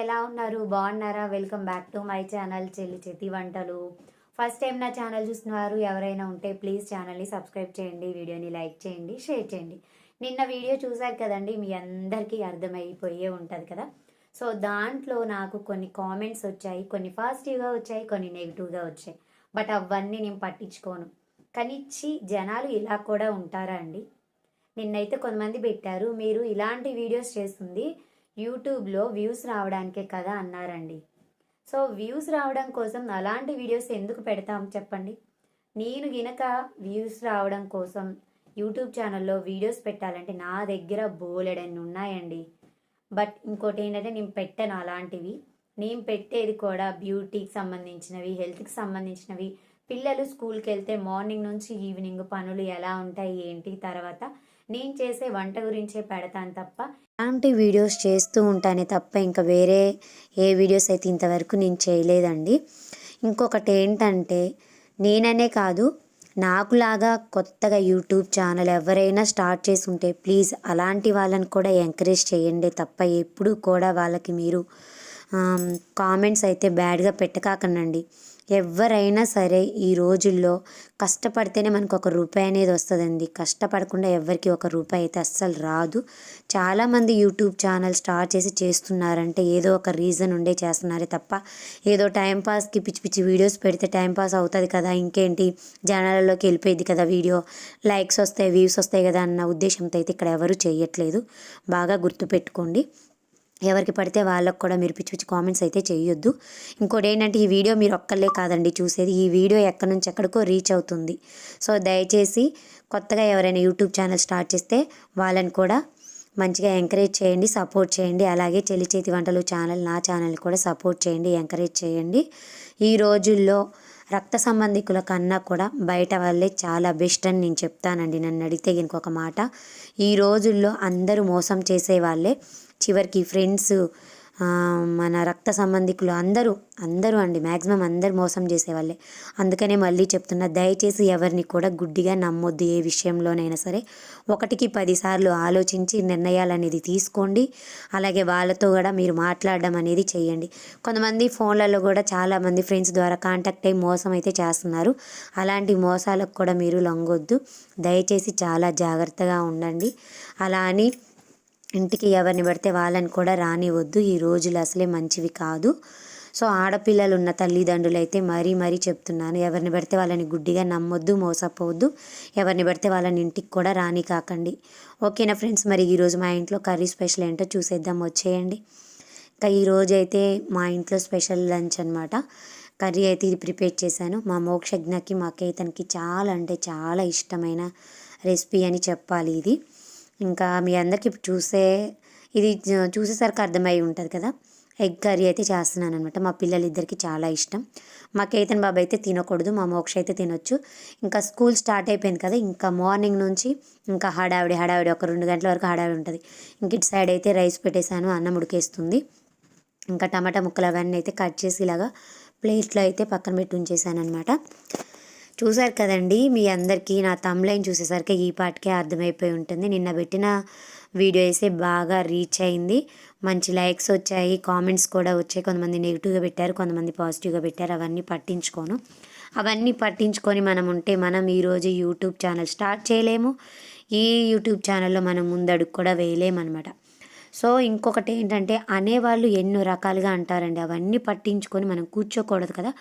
ఎలా ఉన్నారు? బాగున్నారా? Welcome back to my channel Chelli Chethi Vantalu. First time నా ఛానల్ చూస్తున్నారు ఎవరైనా ఉంటే ప్లీజ్ ఛానల్ని సబ్స్క్రైబ్ చేయండి వీడియోని లైక్ చేయండి షేర్ చేయండి. నిన్న వీడియో చూసారు కదండి మీ అందరికీ అర్థమైపోయే ఉంటుంది కదా. సో దాంట్లో నాకు కొన్ని కామెంట్స్ వచ్చాయి కొన్ని పాజిటివ్గా వచ్చాయి కొన్ని నెగిటివ్గా వచ్చాయి. బట్ అవన్నీ నేను పట్టించుకోను. కనిచ్చి జనాలు ఇలా కూడా ఉంటారా అండి? నిన్నైతే కొంతమంది పెట్టారు మీరు ఇలాంటి వీడియోస్ చేస్తుంది యూట్యూబ్లో వ్యూస్ రావడానికే కదా అన్నారండి. సో వ్యూస్ రావడం కోసం అలాంటి వీడియోస్ ఎందుకు పెడతాం చెప్పండి? నేను గినక వ్యూస్ రావడం కోసం యూట్యూబ్ ఛానల్లో వీడియోస్ పెట్టాలంటే నా దగ్గర బోలెడన్ని ఉన్నాయండి. బట్ ఇంకోటి ఏంటంటే నేను పెట్టను అలాంటివి. నేను పెట్టేది కూడా బ్యూటీకి సంబంధించినవి హెల్త్కి సంబంధించినవి. పిల్లలు స్కూల్కి వెళ్తే మార్నింగ్ నుంచి ఈవినింగ్ పనులు ఎలా ఉంటాయి ఏంటి తర్వాత నేను చేసే వంట గురించే పెడతాను తప్ప అలాంటి వీడియోస్ చేస్తూ ఉంటానే తప్ప ఇంకా వేరే ఏ వీడియోస్ అయితే ఇంతవరకు నేను చేయలేదండి. ఇంకొకటి ఏంటంటే నేననే కాదు నాకులాగా కొత్తగా యూట్యూబ్ ఛానల్ ఎవరైనా స్టార్ట్ చేసి ఉంటే ప్లీజ్ అలాంటి వాళ్ళని కూడా ఎంకరేజ్ చేయండి తప్ప ఎప్పుడు కూడా వాళ్ళకి మీరు కామెంట్స్ అయితే బ్యాడ్గా పెట్టకాకండి ఎవరైనా సరే ఈ రోజుల్లో కష్టపడితేనే మనకు ఒక రూపాయి అనేది వస్తుందండి. కష్టపడకుండా ఎవరికి ఒక రూపాయి అయితే అస్సలు రాదు. చాలామంది యూట్యూబ్ ఛానల్ స్టార్ట్ చేసి చేస్తున్నారంటే ఏదో ఒక రీజన్ ఉండే చేస్తున్నారే తప్ప ఏదో టైంపాస్కి పిచ్చి పిచ్చి వీడియోస్ పెడితే టైంపాస్ అవుతుంది కదా ఇంకేంటి? జనాలలోకి వెళ్ళిపోయింది కదా వీడియో. లైక్స్ వస్తాయి వ్యూస్ వస్తాయి కదా అన్న ఉద్దేశంతో అయితే ఇక్కడ ఎవరు చేయట్లేదు. బాగా గుర్తుపెట్టుకోండి. ఎవరికి పడితే వాళ్ళకు కూడా మీరు పిచ్చి పిచ్చి కామెంట్స్ అయితే చేయొద్దు. ఇంకోటి ఏంటంటే ఈ వీడియో మీరు ఒక్కళ్ళే కాదండి చూసేది. ఈ వీడియో ఎక్కడి నుంచి ఎక్కడికో రీచ్ అవుతుంది. సో దయచేసి కొత్తగా ఎవరైనా యూట్యూబ్ ఛానల్ స్టార్ట్ చేస్తే వాళ్ళని కూడా మంచిగా ఎంకరేజ్ చేయండి సపోర్ట్ చేయండి. అలాగే చెల్లి చేతి వంటలు ఛానల్ నా ఛానల్ కూడా సపోర్ట్ చేయండి ఎంకరేజ్ చేయండి. ఈ రోజుల్లో రక్త సంబంధికుల కన్నా కూడా బయట వాళ్ళే చాలా బెస్ట్ అని నేను చెప్తానండి. నన్ను అడిగితే ఇంకొక మాట. ఈ రోజుల్లో అందరూ మోసం చేసే వాళ్ళే చివరికి ఫ్రెండ్స్ మన రక్త సంబంధికులు అందరూ అందరూ అండి మ్యాక్సిమం అందరు మోసం చేసేవాళ్ళే. అందుకనే మళ్ళీ చెప్తున్నా దయచేసి ఎవరిని కూడా గుడ్డిగా నమ్మొద్దు ఏ విషయంలోనైనా సరే. ఒకటికి పదిసార్లు ఆలోచించి నిర్ణయాలు అనేది తీసుకోండి. అలాగే వాళ్ళతో కూడా మీరు మాట్లాడడం అనేది చేయండి. కొంతమంది ఫోన్లలో కూడా చాలామంది ఫ్రెండ్స్ ద్వారా కాంటాక్ట్ అయ్యి మోసం అయితే చేస్తున్నారు. అలాంటి మోసాలకు కూడా మీరు లొంగొద్దు. దయచేసి చాలా జాగ్రత్తగా ఉండండి. అలా అని ఇంటికి ఎవరిని పడితే వాళ్ళని కూడా రానివద్దు ఈ రోజులు అసలే మంచివి కాదు. సో ఆడపిల్లలు ఉన్న తల్లిదండ్రులు అయితే మరీ మరీ చెప్తున్నాను. ఎవరిని పడితే వాళ్ళని గుడ్డిగా నమ్మొద్దు మోసపోవద్దు. ఎవరిని పడితే వాళ్ళని ఇంటికి కూడా రాని కాకండి. ఓకేనా ఫ్రెండ్స్? మరి ఈరోజు మా ఇంట్లో కర్రీ స్పెషల్ ఏంటో చూసేద్దాం. వచ్చేయండి. ఇంకా ఈరోజు అయితే మా ఇంట్లో స్పెషల్ లంచ్ అనమాట కర్రీ అయితే ఇది ప్రిపేర్ చేశాను. మా మోక్షజ్ఞకి మా కేతన్కి చాలా అంటే చాలా ఇష్టమైన రెసిపీ అని చెప్పాలి ఇది. ఇంకా మీ అందరికీ చూసే ఇది చూసేసరికి అర్థమై ఉంటుంది కదా. ఎగ్ కర్రీ అయితే చేస్తున్నాను అనమాట మా పిల్లలిద్దరికి చాలా ఇష్టం. మా కేతన్ బాబు అయితే తినకూడదు మా మోక్ష అయితే తినొచ్చు. ఇంకా స్కూల్ స్టార్ట్ అయిపోయింది కదా ఇంకా మార్నింగ్ నుంచి ఇంకా హడావిడి హడావిడి ఒక రెండు గంటల వరకు హడావిడి ఉంటుంది. ఇంక ఇటు సైడ్ అయితే రైస్ పెట్టేశాను అన్నం ఉడికేస్తుంది. ఇంకా టమాటా ముక్కలు అవన్నీ అయితే కట్ చేసి ఇలాగా ప్లేట్లో అయితే పక్కన పెట్టి ఉంచేసాను అనమాట చూసారు కదండి. మీ అందరికీ నా తమ్లైన్ చూసేసరికి ఈ పాటికే అర్థమైపోయి ఉంటుంది. నిన్న పెట్టిన వీడియో అయితే బాగా రీచ్ అయింది. మంచి లైక్స్ వచ్చాయి కామెంట్స్ కూడా వచ్చాయి. కొంతమంది నెగిటివ్గా పెట్టారు కొంతమంది పాజిటివ్గా పెట్టారు. అవన్నీ పట్టించుకోను. అవన్నీ పట్టించుకొని మనం ఉంటే మనం ఈరోజు యూట్యూబ్ ఛానల్ స్టార్ట్ చేయలేము. ఈ యూట్యూబ్ ఛానల్లో మనం ముందడుగు కూడా వేయలేమన్నమాట. సో ఇంకొకటి ఏంటంటే అనేవాళ్ళు ఎన్నో రకాలుగా అంటారండి. అవన్నీ పట్టించుకొని మనం కూర్చోకూడదు కదా.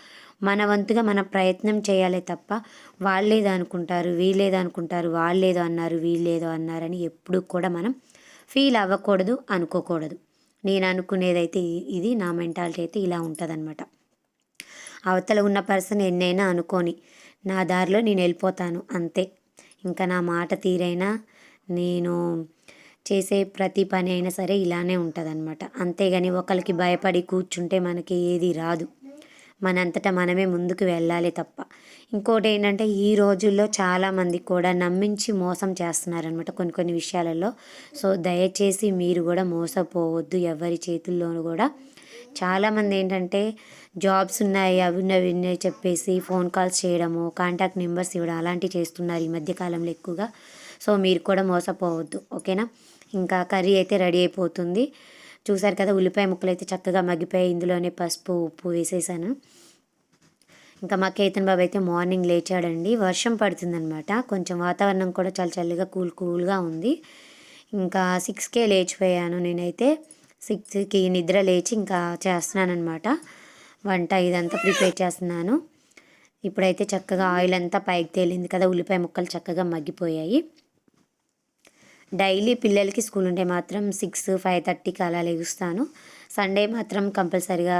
మన వంతుగా మన ప్రయత్నం చేయాలి తప్ప వాళ్ళేదో అనుకుంటారు వీళ్ళేదో అనుకుంటారు వాళ్ళేదో అన్నారు వీళ్ళేదో అన్నారని ఎప్పుడు కూడా మనం ఫీల్ అవ్వకూడదు అనుకోకూడదు. నేను అనుకునేదైతే ఇది నా మెంటాలిటీ అయితే ఇలా ఉంటుందన్నమాట. అవతల ఉన్న పర్సన్ ఎన్నైనా అనుకోని నా దారిలో నేను వెళ్ళిపోతాను అంతే. ఇంకా నా మాట తీరైనా నేను చేసే ప్రతి పని అయినా సరే ఇలానే ఉంటుంది అనమాట అంతేగాని ఒకరికి భయపడి కూర్చుంటే మనకి ఏది రాదు. మనంతటా మనమే ముందుకు వెళ్ళాలి తప్ప. ఇంకోటి ఏంటంటే ఈ రోజుల్లో చాలామంది కూడా నమ్మించి మోసం చేస్తున్నారనమాట కొన్ని కొన్ని విషయాలలో. సో దయచేసి మీరు కూడా మోసపోవద్దు ఎవరి చేతుల్లోనూ కూడా. చాలామంది ఏంటంటే జాబ్స్ ఉన్నాయి అవి ఉన్నవి ఉన్నాయి చెప్పేసి ఫోన్ కాల్స్ చేయడము కాంటాక్ట్ నెంబర్స్ ఇవ్వడం అలాంటివి చేస్తున్నారు ఈ మధ్యకాలంలో ఎక్కువగా. సో మీరు కూడా మోసపోవద్దు. ఓకేనా? ఇంకా కర్రీ అయితే రెడీ అయిపోతుంది. చూసారు కదా ఉల్లిపాయ ముక్కలు అయితే చక్కగా మగ్గిపోయాయి. ఇందులోనే పసుపు ఉప్పు వేసేసాను. ఇంకా మా కేతన్ బాబు అయితే మార్నింగ్ లేచాడండి. వర్షం పడుతుందనమాట కొంచెం వాతావరణం కూడా చాలా చల్లిగా కూల్ కూల్గా ఉంది. ఇంకా సిక్స్కే లేచిపోయాను నేనైతే. సిక్స్కి నిద్ర లేచి ఇంకా చేస్తున్నాను అనమాట వంట ఇదంతా ప్రిపేర్ చేస్తున్నాను. ఇప్పుడైతే చక్కగా ఆయిల్ అంతా పైకి తేలింది కదా ఉల్లిపాయ ముక్కలు చక్కగా మగ్గిపోయాయి. డైలీ పిల్లలకి స్కూల్ ఉంటే మాత్రం సిక్స్ ఫైవ్ థర్టీకి అలా లేగుస్తాను. సండే మాత్రం కంపల్సరిగా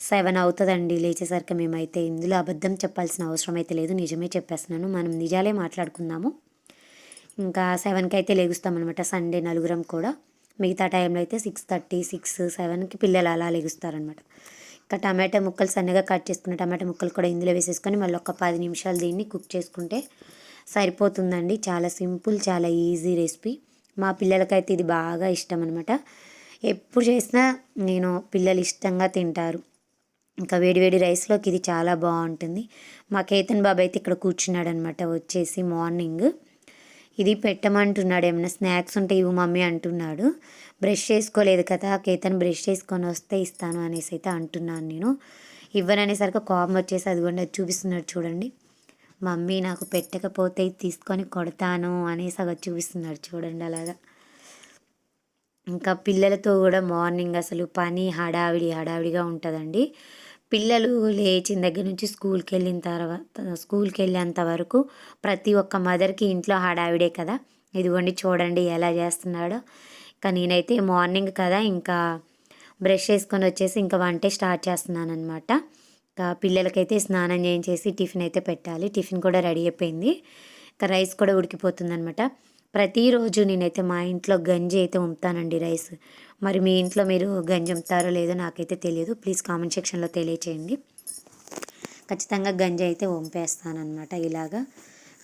సెవెన్ అవుతుందండి లేచేసరికి మేమైతే. ఇందులో అబద్ధం చెప్పాల్సిన అవసరం అయితే లేదు. నిజమే చెప్పేస్తున్నాను. మనం నిజాలే మాట్లాడుకుందాము. ఇంకా సెవెన్కి అయితే లేగుస్తామన్నమాట. సండే నలుగురం కూడా. మిగతా టైంలో అయితే సిక్స్ థర్టీ సిక్స్ సెవెన్కి పిల్లలు అలా లేగుస్తారనమాట ఇంకా టమాటా ముక్కలు సన్నగా కట్ చేసుకున్న టమాటా ముక్కలు కూడా ఇందులో వేసేసుకొని మళ్ళీ ఒక పది నిమిషాలు దీన్ని కుక్ చేసుకుంటే సరిపోతుందండి. చాలా సింపుల్ చాలా ఈజీ రెసిపీ. మా పిల్లలకైతే ఇది బాగా ఇష్టం అనమాట ఎప్పుడు చేసినా నేను పిల్లలు ఇష్టంగా తింటారు. ఇంకా వేడివేడి రైస్లోకి ఇది చాలా బాగుంటుంది. మా కేతన్ బాబు అయితే ఇక్కడ కూర్చున్నాడు అనమాట వచ్చేసి మార్నింగ్. ఇది పెట్టమంటున్నాడు ఏమైనా స్నాక్స్ ఉంటే ఇవి మమ్మీ అంటున్నాడు. బ్రష్ చేసుకోలేదు కదా కేతన్ బ్రష్ చేసుకొని వస్తే ఇస్తాను అనేసి అయితే అంటున్నాను నేను. ఇవ్వననేసరికి కోపం వచ్చేసి అదిగోండి అది చూపిస్తున్నాడు చూడండి. మమ్మీ నాకు పెట్టకపోతే తీసుకొని కొడతాను అనేసి అది చూపిస్తున్నాడు చూడండి అలాగా. ఇంకా పిల్లలతో కూడా మార్నింగ్ అసలు పని హడావిడి హడావిడిగా ఉంటుందండి. పిల్లలు లేచిన దగ్గర నుంచి స్కూల్కి వెళ్ళిన తర్వాత స్కూల్కి వెళ్ళేంత వరకు ప్రతి ఒక్క మదర్కి ఇంట్లో హడావిడే కదా. ఇదిగోండి చూడండి ఎలా చేస్తున్నాడో. ఇంకా నేనైతే మార్నింగ్ కదా ఇంకా బ్రష్ చేసుకొని వచ్చేసి ఇంకా వంటే స్టార్ట్ చేస్తున్నాను అనమాట పిల్లలకైతే స్నానం చేయించేసి టిఫిన్ అయితే పెట్టాలి. టిఫిన్ కూడా రెడీ అయిపోయింది. ఇంకా రైస్ కూడా ఉడికిపోతుంది అనమాట ప్రతిరోజు నేనైతే మా ఇంట్లో గంజి అయితే ఉంపుతానండి రైస్. మరి మీ ఇంట్లో మీరు గంజి ఉంపుతారో లేదో నాకైతే తెలియదు. ప్లీజ్ కామెంట్ సెక్షన్లో తెలియచేయండి. ఖచ్చితంగా గంజి అయితే వంపేస్తానమాట ఇలాగా.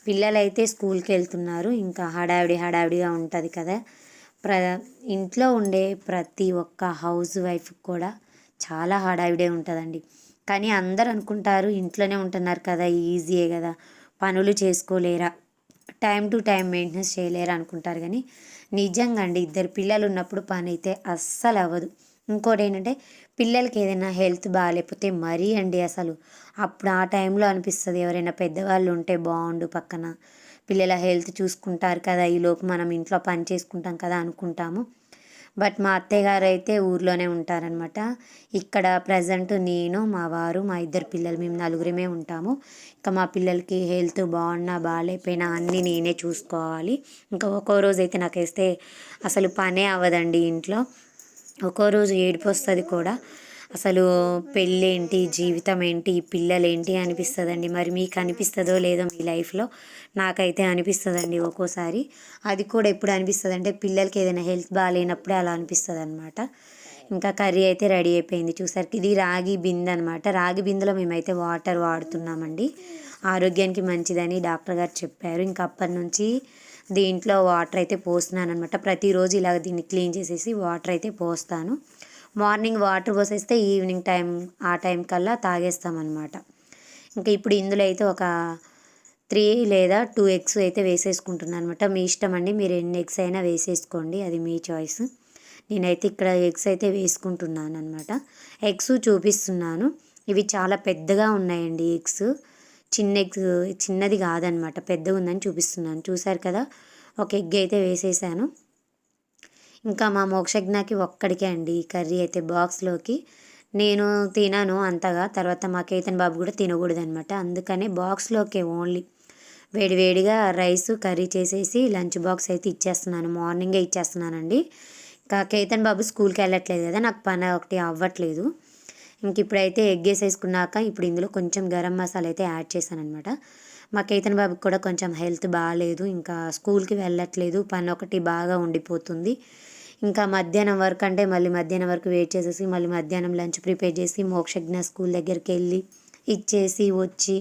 పిల్లలు అయితే స్కూల్కి వెళ్తున్నారు. ఇంకా హడావిడి హడావిడిగా ఉంటుంది కదా. ప్ర ఇంట్లో ఉండే ప్రతి ఒక్క హౌస్ వైఫ్ కూడా చాలా హడావిడే ఉంటుందండి. కానీ అందరు అనుకుంటారు ఇంట్లోనే ఉంటున్నారు కదా ఈజీయే కదా పనులు చేసుకోలేరా టైం టు టైం మెయింటెనెన్స్ చేయలేరు అనుకుంటారు కానీ నిజంగా అండి ఇద్దరు పిల్లలు ఉన్నప్పుడు పని అయితే అస్సలు అవ్వదు. ఇంకోటి ఏంటంటే పిల్లలకి ఏదైనా హెల్త్ బాగాలేకపోతే మరీ అండి అసలు. అప్పుడు ఆ టైంలో అనిపిస్తుంది ఎవరైనా పెద్దవాళ్ళు ఉంటే బాగుండు పక్కన పిల్లల హెల్త్ చూసుకుంటారు కదా ఈలోపు మనం ఇంట్లో పని చేసుకుంటాం కదా అనుకుంటాము. బట్ మా అత్తయ్య గారు అయితే ఊర్లోనే ఉంటారనమాట ఇక్కడ ప్రజెంట్ నేను మా వారు మా ఇద్దరు పిల్లలు మేము నలుగురిమే ఉంటాము. ఇంకా మా పిల్లలకి హెల్త్ బాగున్నా బాగాలేకపోయినా అన్నీ నేనే చూసుకోవాలి. ఇంకా ఒక్కో రోజు అయితే నాకు వేస్తే అసలు పనే అవ్వదండి ఇంట్లో. ఒక్కో రోజు ఏడుపు వస్తుంది కూడా. అసలు పెళ్ళేంటి జీవితం ఏంటి పిల్లలేంటి అనిపిస్తుందండి. మరి మీకు అనిపిస్తుందో లేదో మీ లైఫ్లో నాకైతే అనిపిస్తుందండి ఒక్కోసారి. అది కూడా ఎప్పుడు అనిపిస్తుంది అంటే పిల్లలకి ఏదైనా హెల్త్ బాగాలేనప్పుడే అలా అనిపిస్తుంది అనమాట ఇంకా కర్రీ అయితే రెడీ అయిపోయింది. చూసరికి ఇది రాగి బిందె అనమాట రాగి బిందెలో మేమైతే వాటర్ వాడుతున్నామండి. ఆరోగ్యానికి మంచిదని డాక్టర్ గారు చెప్పారు. ఇంకా అప్పటి నుంచి దీంట్లో వాటర్ అయితే పోస్తున్నాను అనమాట ప్రతిరోజు ఇలాగ దీన్ని క్లీన్ చేసేసి వాటర్ అయితే పోస్తాను. మార్నింగ్ వాటర్ పోసేస్తే ఈవినింగ్ టైం ఆ టైం కల్లా తాగేస్తామన్నమాట. ఇంకా ఇప్పుడు ఇందులో అయితే ఒక త్రీ లేదా టూ ఎగ్స్ అయితే వేసేసుకుంటున్నాను అనమాట మీ ఇష్టం అండి మీరు ఎన్ని ఎగ్స్ అయినా వేసేసుకోండి అది మీ చాయిస్. నేనైతే ఇక్కడ ఎగ్స్ అయితే వేసుకుంటున్నాను అనమాట ఎగ్స్ చూపిస్తున్నాను. ఇవి చాలా పెద్దగా ఉన్నాయండి ఎగ్స్. చిన్న ఎగ్స్ చిన్నది కాదనమాట పెద్దగా ఉందని చూపిస్తున్నాను. చూశారు కదా? ఒక ఎగ్ అయితే వేసేసాను. ఇంకా మా మోక్షజ్ఞకి ఒక్కడికే అండి ఈ కర్రీ అయితే బాక్స్లోకి. నేను తినను అంతగా తర్వాత మా కేతన్ బాబు కూడా తినకూడదు అనమాట అందుకనే బాక్స్లోకి ఓన్లీ. వేడివేడిగా రైస్ కర్రీ చేసేసి లంచ్ బాక్స్ అయితే ఇచ్చేస్తున్నాను. మార్నింగే ఇచ్చేస్తున్నానండి. ఇంకా కేతన్ బాబు స్కూల్కి వెళ్ళట్లేదు కదా నాకు పని ఒకటి అవ్వట్లేదు. ఇంక ఇప్పుడైతే ఎగ్ వేసేసుకున్నాక ఇప్పుడు ఇందులో కొంచెం గరం మసాలా అయితే యాడ్ చేశాను అనమాట మా కేతన్ బాబుకి కూడా కొంచెం హెల్త్ బాగాలేదు ఇంకా స్కూల్కి వెళ్ళట్లేదు పని ఒకటి బాగా ఉండిపోతుంది. ఇంకా మధ్యాహ్నం వరకు అంటే మళ్ళీ మధ్యాహ్నం వరకు వెయిట్ చేసేసి మళ్ళీ మధ్యాహ్నం లంచ్ ప్రిపేర్ చేసి మోక్షజ్ఞ స్కూల్ దగ్గరికి వెళ్ళి ఇచ్చేసి వచ్చి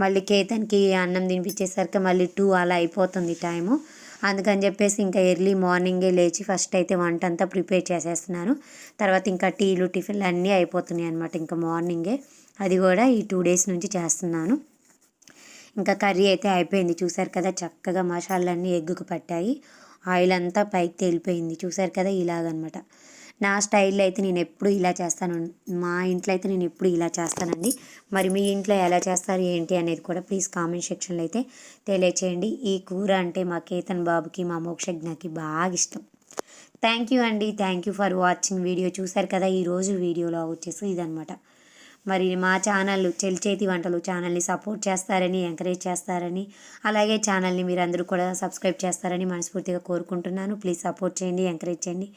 మళ్ళీ కేతన్కి అన్నం తినిపించేసరికి మళ్ళీ టూ అలా అయిపోతుంది టైము అందుకని చెప్పేసి ఇంకా ఎర్లీ మార్నింగే లేచి ఫస్ట్ అయితే వంట అంతా ప్రిపేర్ చేసేస్తున్నాను. తర్వాత ఇంకా టీలు టిఫిన్లు అన్నీ అయిపోతున్నాయి అనమాట ఇంకా మార్నింగే అది కూడా ఈ టూ డేస్ నుంచి చేస్తున్నాను. ఇంకా కర్రీ అయితే అయిపోయింది చూసారు కదా చక్కగా మసాలాలన్నీ ఎగ్గుకు పట్టాయి. ఆయిల్ అంతా పైకి తేలిపోయింది. చూసారు కదా? ఇలాగనమాట. నా స్టైల్లో అయితే నేను ఎప్పుడు ఇలా చేస్తాను. మా ఇంట్లో అయితే నేను ఎప్పుడు ఇలా చేస్తానండి. మరి మీ ఇంట్లో ఎలా చేస్తారు? ఏంటి? అనేది కూడా ప్లీజ్ కామెంట్ సెక్షన్లో అయితే తెలియచేయండి. ఈ కూర అంటే మా కేతన్ బాబుకి మా మోక్షజ్ఞకి బాగా ఇష్టం. థ్యాంక్ యూ అండి. Thank you for watching video. చూసారు కదా? ఈరోజు వీడియోలో వచ్చేసి ఇదనమాట. మరి మా ఛానల్ చెల్చేతి వంటలు ఛానల్ని సపోర్ట్ చేస్తారని ఎంకరేజ్ చేస్తారని అలాగే ఛానల్ని మీరు అందరూ కూడా సబ్స్క్రైబ్ చేస్తారని మనస్ఫూర్తిగా కోరుకుంటున్నాను. ప్లీజ్ సపోర్ట్ చేయండి ఎంకరేజ్ చేయండి.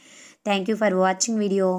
Thank you for watching video.